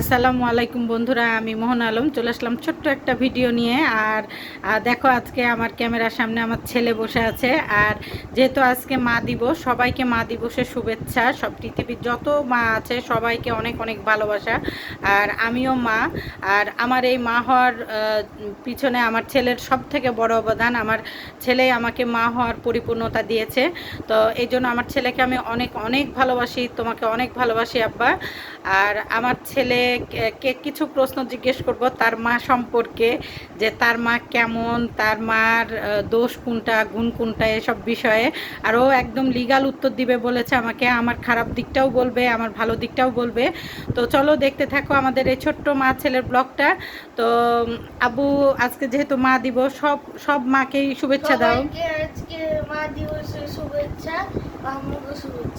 আসসালামু আলাইকুম বন্ধুরা, আমি মোহন আলম। চলে আসলাম ছোট্ট একটা ভিডিও নিয়ে। আর দেখো আজকে আমার ক্যামেরার সামনে আমার ছেলে বসে আছে। আর যেহেতু আজকে মা দিবস, সবাইকে মা দিবসের শুভেচ্ছা। সব পৃথিবীর যত মা আছে, সবাইকে অনেক অনেক ভালোবাসা। আর আমিও মা। আর আমার এই মা হওয়ার পিছনে আমার ছেলের সব থেকে বড় অবদান। আমার ছেলে আমাকে মা হওয়ার পরিপূর্ণতা দিয়েছে। তো এই জন্য আমার ছেলেকে আমি অনেক অনেক ভালোবাসি। তোমাকে অনেক ভালোবাসি আব্বা। আর আমার ছেলেকে কিছু প্রশ্ন জিজ্ঞেস করব তার মা সম্পর্কে, যে তার মা কেমন, তার মার দোষ কোনটা, গুণ কোনটা এসব বিষয়ে। আর ও একদম লিগাল উত্তর দিবে বলেছে আমাকে, আমার খারাপ দিকটাও বলবে, আমার ভালো দিকটাও বলবে। তো চলো দেখতে থাকো আমাদের এই ছোট্ট মা ছেলের ব্লগটা। তো আবু, আজকে যেহেতু মা দিব সব সব মাকেই শুভেচ্ছা দাও। আজকে মা দিবসের শুভেচ্ছা।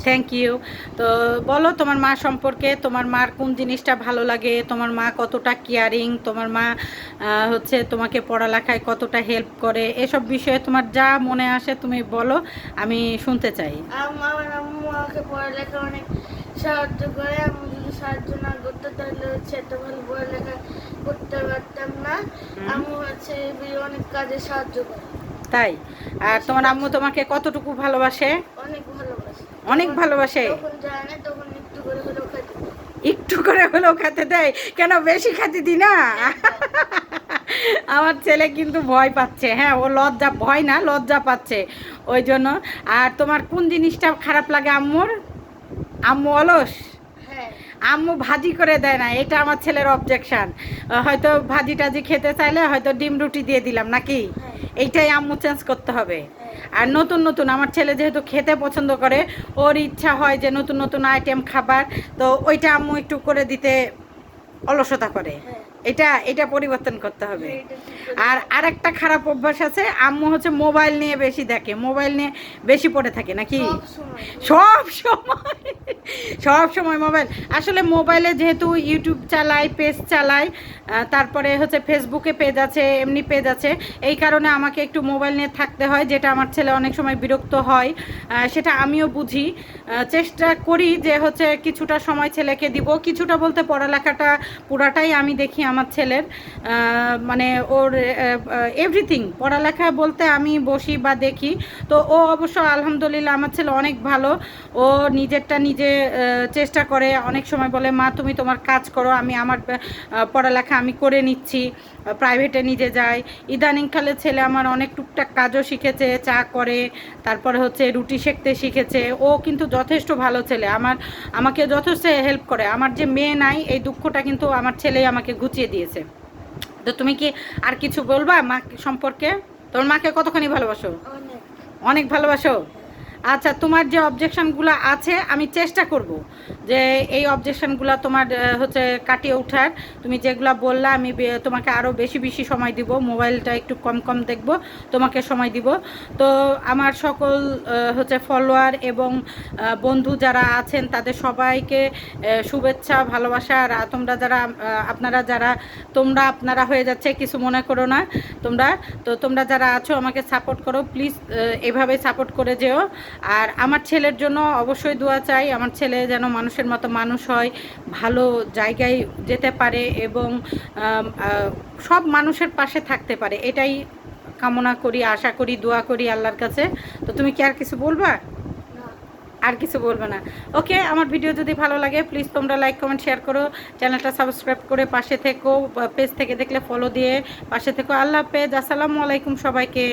থ্যাংক ইউ তো বলো তোমার মা সম্পর্কে তোমার মার কোন জিনিসটা ভালো লাগে? তোমার মা কতটা কেয়ারিং তোমার মা হচ্ছে তোমাকে পড়ালেখায় কতটা হেল্প করে? এসব বিষয়ে তোমার যা মনে আসে তুমি বলো আমি শুনতে চাই। আমার আম্মু আমাকে পড়ালেখা অনেক সাহায্য করে। আমি যদি সাহায্য না করতো তাহলে হচ্ছে এত ভালো পড়ালেখা করতে পারতাম না। আম্মু হচ্ছে অনেক কাজে সাহায্য করে। তাই? আর তোমার আম্মু তোমাকে কতটুকু ভালোবাসে? অনেক ভালোবাসে অনেক ভালোবাসে। করে হলেও। একটু করে হলেও খেতে দেয়। কেন বেশি খেতে দি না? আমার ছেলে কিন্তু ভয় পাচ্ছে। হ্যাঁ ও লজ্জা ভয় না লজ্জা পাচ্ছে। ওই জন্য আর তোমার কোন জিনিসটা খারাপ লাগে আম্মুর? আম্মু অলস? হ্যাঁ। আম্মু ভাজি করে দেয় না এটা আমার ছেলের অবজেকশন হয়তো ভাজি টাজি খেতে চাইলে হয়তো ডিম রুটি দিয়ে দিলাম নাকি? হ্যাঁ। এইটাই আম্মু চেঞ্জ করতে হবে। আর নতুন নতুন আমার ছেলে যেহেতু খেতে পছন্দ করে ওর ইচ্ছা হয় যে নতুন নতুন আইটেম খাবার তো ওইটা আম্মু একটু করে দিতে অলসতা করে। এটা এটা পরিবর্তন করতে হবে। আর আরেকটা খারাপ অভ্যাস আছে আম্মু হচ্ছে মোবাইল নিয়ে বেশি দেখে মোবাইল নিয়ে বেশি পড়ে থাকে নাকি? সব সময়। সব সময় মোবাইল। আসলে মোবাইলে যেহেতু ইউটিউব চালাই পেজ চালাই তারপরে হচ্ছে ফেসবুকে পেজ আছে, এমনি পেজ আছে, এই কারণে আমাকে একটু মোবাইল নিয়ে থাকতে হয়, যেটা আমার ছেলে অনেক সময় বিরক্ত হয় সেটা আমিও বুঝি। চেষ্টা করি যে হচ্ছে কিছুটা সময় ছেলেকে দিব। কিছুটা বলতে পড়ালেখাটা পুরাটাই আমি দেখি আমার ছেলের। মানে ওর এভরিথিং পড়ালেখা বলতে আমি বসি বা দেখি। তো ও অবশ্য আলহামদুলিল্লাহ আমার ছেলে অনেক ভালো। ও নিজেরটা নিজে চেষ্টা করে। অনেক সময় বলে মা তুমি তোমার কাজ করো আমি আমার পড়ালেখা আমি করে নিচ্ছি প্রাইভেটে নিজে যাই। ইদানিংকালে ছেলে আমার অনেক টুকটাক কাজও শিখেছে চা করে তারপরে হচ্ছে রুটি সেঁকতে শিখেছে। ও কিন্তু যথেষ্ট ভালো ছেলে। আমার আমাকে যথেষ্ট হেল্প করে। আমার যে মেয়ে নাই এই দুঃখটা কিন্তু আমার ছেলেই আমাকে ঘুচিয়ে দিয়েছে। তো তুমি কি আর কিছু বলবা মা সম্পর্কে? তোমার মাকে কতখানি ভালোবাসো? অনেক ভালোবাসো? আচ্ছা তোমার যে অবজেকশনগুলো আছে, আমি চেষ্টা করব যে এই অবজেকশনগুলো তোমার হচ্ছে কাটিয়ে ওঠার। তুমি যেগুলো বললা, আমি তোমাকে আরও বেশি বেশি সময় দিব। মোবাইলটা একটু কম কম দেখব, তোমাকে সময় দিব। তো আমার সকল হচ্ছে ফলোয়ার এবং বন্ধু যারা আছেন, তাদের সবাইকে শুভেচ্ছা, ভালোবাসা। আর তোমরা যারা আপনারা যারা, তোমরা আপনারা হয়ে যাচ্ছে, কিছু মনে করো না তোমরা। তো তোমরা যারা আছো, আমাকে সাপোর্ট করো। প্লিজ এভাবে সাপোর্ট করে যেও। আর আমার ছেলের জন্য অবশ্যই দোয়া চাই। আমার ছেলে যেন মানুষের মতো মানুষ হয়, ভালো জায়গায় যেতে পারে এবং সব মানুষের পাশে থাকতে পারে। এটাই কামনা করি, আশা করি, দোয়া করি আল্লাহর কাছে। তো তুমি কি আর কিছু বলবা? আর কিছু বলবে না। ওকে, আমার ভিডিও যদি ভালো লাগে প্লিজ তোমরা লাইক কমেন্ট শেয়ার করো। চ্যানেলটা সাবস্ক্রাইব করে পাশে থেকো পেজ থেকে দেখলে ফলো দিয়ে পাশে থেকো। আল্লাহ পেজ আসসালামু আলাইকুম সবাইকে।